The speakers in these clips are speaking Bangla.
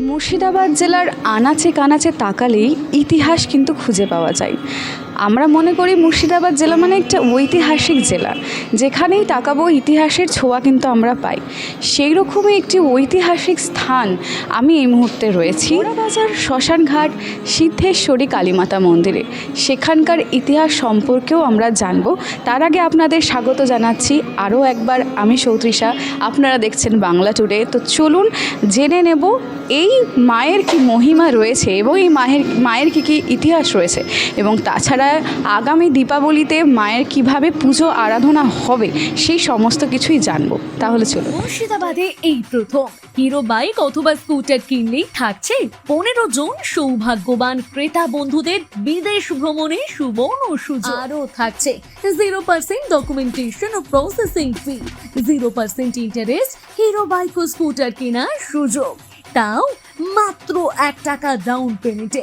মুর্শিদাবাদ জেলার আনাচে কানাচে তাকালেই ইতিহাস কিন্তু খুঁজে পাওয়া যায়। আমরা মনে করি মুর্শিদাবাদ জেলা মানে একটা ঐতিহাসিক জেলা। যেখানেই তাকাবো ইতিহাসের ছোঁয়া কিন্তু আমরা পাই। সেই রকমই একটি ঐতিহাসিক স্থান আমি এই মুহূর্তে রয়েছি। বাজার শ্মশানঘাট, সিদ্ধেশ্বরী কালীমাতা মন্দিরে। সেখানকার ইতিহাস সম্পর্কেও আমরা জানব। তার আগে আপনাদের স্বাগত জানাচ্ছি আরও একবার আমি সৌত্রিষা। আপনারা দেখছেন বাংলা টুডে। তো চলুন জেনে নেব এই মায়ের কি মহিমা রয়েছে এবং এই মায়ের মায়ের কী কী ইতিহাস রয়েছে। এবং তাছাড়া আগামী দীপাবলিতে মায়ের কীভাবে পুজো, আরাধনা হবে সেই সমস্ত কিছুই জানব। তাহলে চলো মুর্শিদাবাদে এই প্রথম। হিরো বাইক অথবা স্কুটার কিনলেই থাকছে পনেরো জন সৌভাগ্যবান ক্রেতা বন্ধুদের বিদেশ ভ্রমণে সুবর্ণ সুযোগ। আরও থাকছে জিরো পার্সেন্ট ডকুমেন্টেশন ও processing fee zero percent interest Hero bike ও স্কুটার কেনার সুযোগ। তাও মাত্র এক টাকা ডাউন পেমেন্টে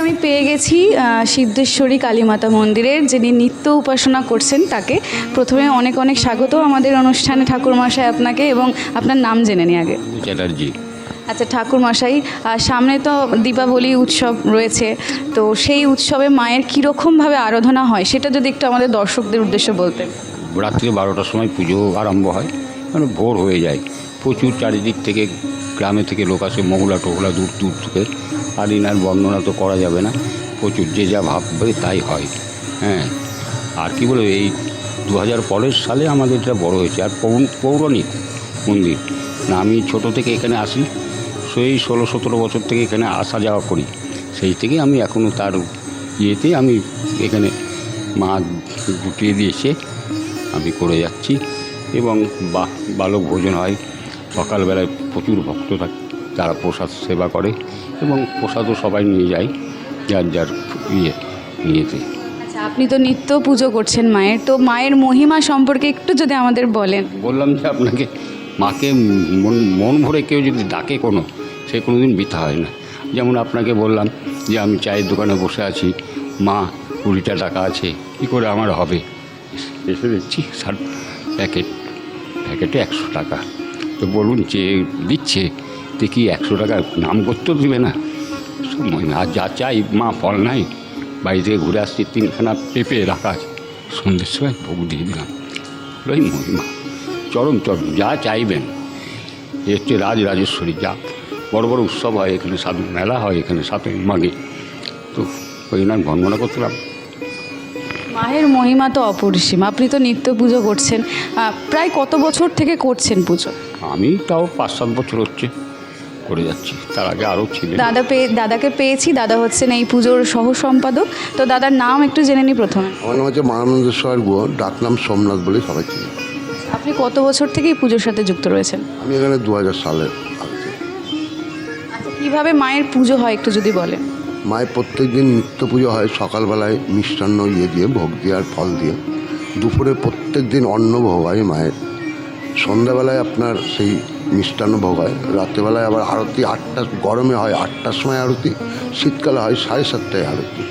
আমি পেয়ে গেছি সিদ্ধেশ্বরী কালীমাতা মন্দিরের যিনি নিত্য উপাসনা করছেন তাকে। প্রথমে অনেক অনেক স্বাগত আমাদের অনুষ্ঠানে ঠাকুরমশাই আপনাকে এবং আপনার নাম জেনে নিই আগে। চ্যাটার্জি। আচ্ছা ঠাকুরমশাই সামনে তো দীপাবলি উৎসব রয়েছে তো সেই উৎসবে মায়ের কীরকমভাবে আরাধনা হয় সেটা যদি একটু আমাদের দর্শকদের উদ্দেশ্যে বলতেন। রাত্রি বারোটার সময় পুজো আরম্ভ হয় মানে ভোর হয়ে যায়। প্রচুর চারিদিক থেকে গ্রামে থেকে লোক আসে, মহুলা টোহলা দূর দূর থেকে। আর ইনার বর্ণনা তো করা যাবে না। প্রচুর, যে যা ভাববে তাই হয়। হ্যাঁ। আর কি বলব, এই দু হাজার সালে আমাদের এটা বড় হয়েছে। আর পৌর- পৌরাণিক মন্দির। না, আমি ছোট থেকে এখানে আসি। সেই ষোলো, সতেরো বছর থেকে এখানে আসা যাওয়া করি। সেই থেকে আমি এখনও তার ইয়েতে আমি এখানে মা গুটিয়ে দিয়েছে। আমি করে যাচ্ছি। এবং বালক ভোজন হয়। সকালবেলায় প্রচুর ভক্ত থাকে তারা প্রসাদ সেবা করে এবং প্রসাদও সবাই নিয়ে যায় যার যার ইয়ে ইয়েতে। আচ্ছা আপনি তো নিত্য পুজো করছেন মায়ের তো মায়ের মহিমা সম্পর্কে একটু যদি আমাদের বলেন। বললাম যে আপনাকে মাকে মন মন ভরে কেউ যদি ডাকে কোনো সে কোনো দিন বৃথা হয় না। যেমন আপনাকে বললাম যে আমি চায়ের দোকানে বসে আছি মা কুড়িটা টাকা আছে কী করে আমার হবে? এসে দেখছি সার প্যাকেট প্যাকেটে একশো টাকা। তো বলুন, যে দিচ্ছে, দেখি একশো টাকা নাম করতেও দিবে না। না আর যা চাই, মা ফল নাই। বাড়ি থেকে ঘুরে আসছি, তিনখানা পেঁপে রাখা আছে। সন্ধ্যের সময় ভোগ দিয়ে দিলাম। ওই মহিমা চরম চরম যা চাইবেন। এ হচ্ছে রাজ, রাজেশ্বরী, যা। বড় বড় উৎসব হয়, এখানে সাধু মেলা হয়, এখানে সাথে মাগে। তো ওই নাম বর্ণনা করলাম মায়ের মহিমা তো অপরিসীম। আপনি তো নিত্য পুজো করছেন। প্রায় কত বছর থেকে করছেন পুজো? আমি তাও পাঁচ সাত বছর হচ্ছে করে যাচ্ছি। তার আগে আরও ছিলেন। দাদা পেয়ে দাদাকে পেয়েছি। দাদা হচ্ছেন এই পুজোর সহ সম্পাদক তো দাদার নাম একটু জেনে নিই প্রথমে। আমার নাম হচ্ছে মানন্দেশ্বর গুহ ডাকনাম সোমনাথ বলে সবাই চিনি। আপনি কত বছর থেকে এই পুজোর সাথে যুক্ত রয়েছেন? আমি এখানে দু হাজার সালের আগে আচ্ছা কীভাবে মায়ের পুজো হয় একটু যদি বলেন? মায়ের প্রত্যেক দিন নিত্য পুজো হয় সকালবেলায় মিষ্টান্ন ইয়ে দিয়ে, ভোগ দিয়ে আর ফল দিয়ে। দুপুরে প্রত্যেক দিন অন্ন ভোগ হয় মায়ের। সন্ধ্যাবেলায় আপনার সেই মিষ্টান্ন ভোগ হয়, রাত্রেবেলায় আবার আরতি আটটা গরমে হয় আটটার সময় আরতি, শীতকালে হয় সাড়ে সাতটায় আরতি।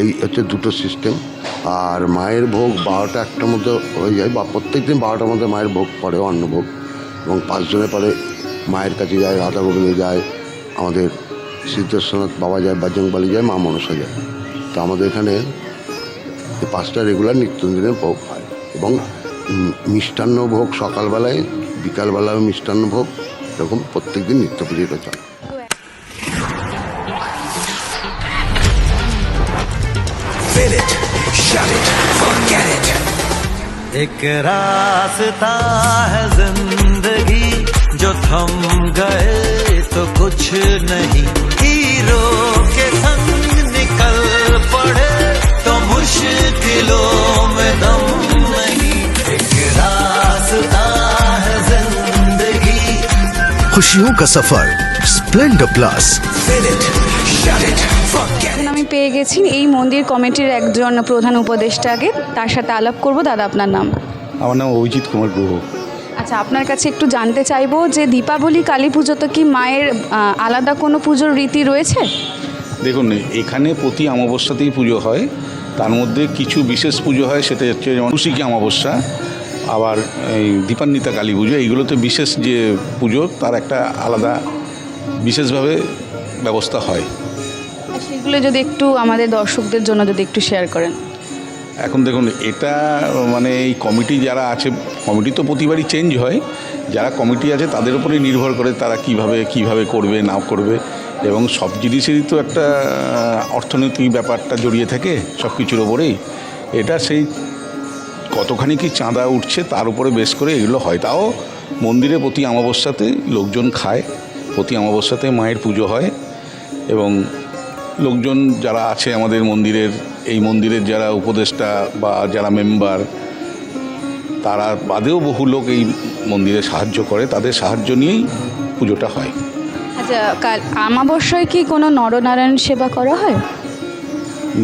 এই হচ্ছে দুটো সিস্টেম আর মায়ের ভোগ বারোটা একটার মধ্যে হয়ে যায়, বা প্রত্যেক দিন বারোটার মধ্যে মায়ের ভোগ পড়ে অন্নভোগ এবং পাঁচজনের পরে মায়ের কাছে যায়, রাধা গোবিন্দে যায়, আমাদের সিদ্ধেশ্বরনাথ বাবা যায় বাজরংবালি যায় মা মনসা যায় তো আমাদের এখানে এই পাঁচটা রেগুলার নিত্যদিনের ভোগ হয় এবং উম, মিষ্টান্ন ভোগ সকালবেলায় বিকালবেলায় মিষ্টান্ন ভোগ এরকম প্রত্যেক দিন নিত্য পুজোটা চলে Fill it, shut it, forget it. एक रास्ता है जिंदगी जो थम गए तो कुछ नहीं हीरो के संग निकल पड़े तो मुश्किलों में दम नहीं एक रास्ता है जिंदगी खुशियों का सफर Splendor plus Fill it, shut it, forget এখন আমি পেয়ে গেছি এই মন্দির কমিটির একজন প্রধান উপদেষ্টাকে তার সাথে আলাপ করব দাদা আপনার নাম আমার নাম অভিজিৎ কুমার গুহ আচ্ছা আপনার কাছে একটু জানতে চাইব যে দীপাবলি কালী পুজোতে কি মায়ের আলাদা কোনো পুজোর রীতি রয়েছে? দেখুন এখানে প্রতি অমাবস্যাতেই পুজো হয়। তার মধ্যে কিছু বিশেষ পুজো হয় সেটা হচ্ছে যেমন কুশিকি অমাবস্যা আবার এই দীপান্বিতা কালী পুজো এইগুলোতে বিশেষ যে পুজো তার একটা আলাদা বিশেষভাবে ব্যবস্থা হয়। সেগুলো যদি একটু আমাদের দর্শকদের জন্য যদি একটু শেয়ার করেন। এখন দেখুন, এটা মানে এই কমিটি যারা আছে, কমিটি তো প্রতিবারই চেঞ্জ হয়। যারা কমিটি আছে, তাদের উপরেই নির্ভর করে তারা কীভাবে কীভাবে করবে না করবে। এবং সব জিনিসেরই তো একটা অর্থনৈতিক ব্যাপারটা জড়িয়ে থাকে সব কিছুর ওপরেই। এটা সেই কতখানি কি চাঁদা উঠছে, তার উপরে বেশ করে এগুলো হয়। তাও মন্দিরে প্রতি অমাবস্যাতে লোকজন খায়, প্রতি অমাবস্যাতে মায়ের পুজো হয়। এবং লোকজন যারা আছে আমাদের মন্দিরের এই মন্দিরের যারা উপদেষ্টা বা যারা মেম্বার তারা বাদেও বহু লোক এই মন্দিরে সাহায্য করে তাদের সাহায্য নিয়েই পুজোটা হয়। আচ্ছা কাল আমাবস্যায় কি কোনো নরনারায়ণ সেবা করা হয়?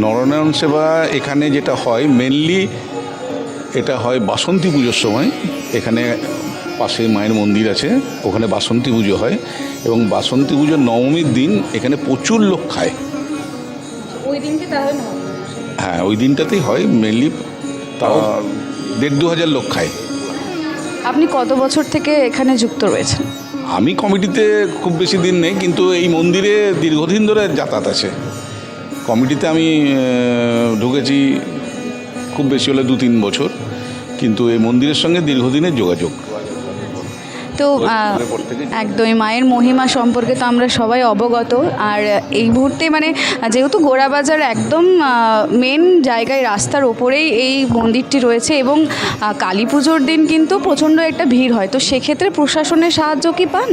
নরনারায়ণ সেবা এখানে যেটা হয় মেনলি এটা হয় বাসন্তী পুজোর সময়। এখানে পাশে মায়ের মন্দির আছে ওখানে বাসন্তী পুজো হয় এবং বাসন্তী পুজোর নবমীর দিন এখানে প্রচুর লোক খায়। ওই দিনকে তাহলে হ্যাঁ ওই দিনটাতেই হয় মেনলি তাও দেড় দু হাজার লোক খায়। আপনি কত বছর থেকে এখানে যুক্ত রয়েছেন? আমি কমিটিতে খুব বেশি দিন নেই কিন্তু এই মন্দিরে দীর্ঘদিন ধরে যাতায়াত আছে। কমিটিতে আমি ঢুকেছি খুব বেশি হলে দু তিন বছর কিন্তু এই মন্দিরের সঙ্গে দীর্ঘদিনের যোগাযোগ। তো একদমই মায়ের মহিমা সম্পর্কে তো আমরা সবাই অবগত। আর এই মুহূর্তে মানে যেহেতু গোড়াবাজার একদম মেন জায়গায় রাস্তার ওপরেই এই মন্দিরটি রয়েছে এবং কালী পুজোর দিন কিন্তু প্রচণ্ড একটা ভিড় হয়। তো সেক্ষেত্রে প্রশাসনের সাহায্য কি পান?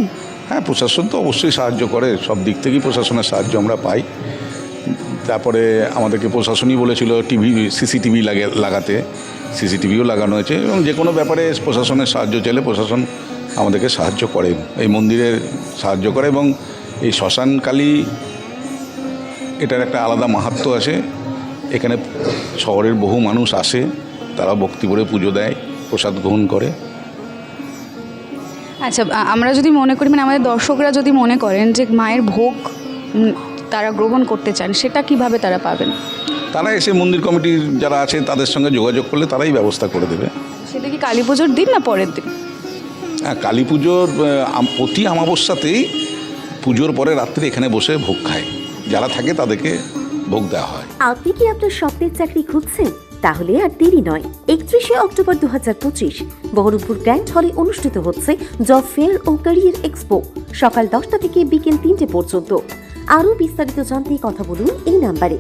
হ্যাঁ প্রশাসন তো অবশ্যই সাহায্য করে। সব দিক থেকেই প্রশাসনের সাহায্য আমরা পাই। তারপরে আমাদেরকে প্রশাসনই বলেছিল টিভি সিসিটিভি লাগে লাগাতে। সিসিটিভিও লাগানো হয়েছে এবং যে কোনো ব্যাপারে প্রশাসনের সাহায্য চাইলে প্রশাসন আমাদেরকে সাহায্য করে এই মন্দিরের সাহায্য করে এবং এই শ্মশানকালী এটার একটা আলাদা মাহাত্ম্য আছে। এখানে শহরের বহু মানুষ আসে তারা ভক্তি করে পুজো দেয় প্রসাদ গ্রহণ করে। আচ্ছা আমরা যদি মনে করি মানে আমাদের দর্শকরা যদি মনে করেন যে মায়ের ভোগ তারা গ্রহণ করতে চান সেটা কীভাবে তারা পাবেন? তারা এসে মন্দির কমিটির যারা আছে তাদের সঙ্গে যোগাযোগ করলে তারাই ব্যবস্থা করে দেবে। সেটা কি কালী পুজোর দিন না পরের দিন? হ্যাঁ কালী পুজোর প্রতি অমাবস্যাতেই পুজোর পরে রাত্রে এখানে বসে ভোগ খায়। যারা থাকে তাদেরকে ভোগ দেওয়া হয়। আপনি কি আপনার স্বপ্নের চাকরি খুঁজছেন? তাহলে আর দেরি নয়। একত্রিশে অক্টোবর দু হাজার পঁচিশ বহরমপুর গ্র্যান্ড হলে অনুষ্ঠিত হচ্ছে জব ফেয়ার ও ক্যারিয়ার এক্সপো। সকাল দশটা থেকে বিকেল তিনটে পর্যন্ত। আরও বিস্তারিত জানতে কথা বলুন এই নাম্বারে।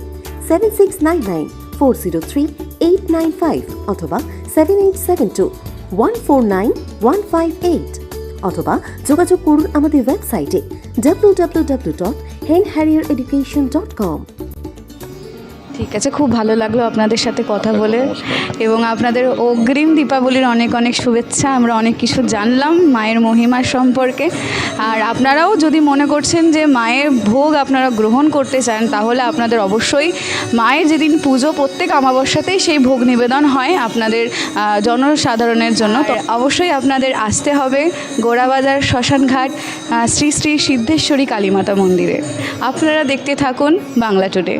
Seven six nine nine four zero three eight nine five অথবা seven eight seven two one four nine one five eight অথবা যোগাযোগ করুন আমাদের ওয়েবসাইটে W W W dot hen harrier education dot com ঠিক আছে, খুব ভালো লাগল আপনাদের সাথে কথা বলে। এবং আপনাদের অগ্রিম দীপাবলির অনেক অনেক শুভেচ্ছা। আমরা অনেক কিছু জানলাম মায়ের মহিমার সম্পর্কে। আর আপনারাও যদি মনে করছেন যে মায়ের ভোগ আপনারা গ্রহণ করতে চান, তাহলে আপনাদের অবশ্যই মায়ের যেদিন পুজো প্রত্যেক অমাবস্যাতেই সেই ভোগ নিবেদন হয় আপনাদের জনসাধারণের জন্য। অবশ্যই আপনাদের আসতে হবে গোড়াবাজার শ্মশানঘাট শ্রী শ্রী সিদ্ধেশ্বরী কালীমাতা মন্দিরে। আপনারা দেখতে থাকুন বাংলা টুডে।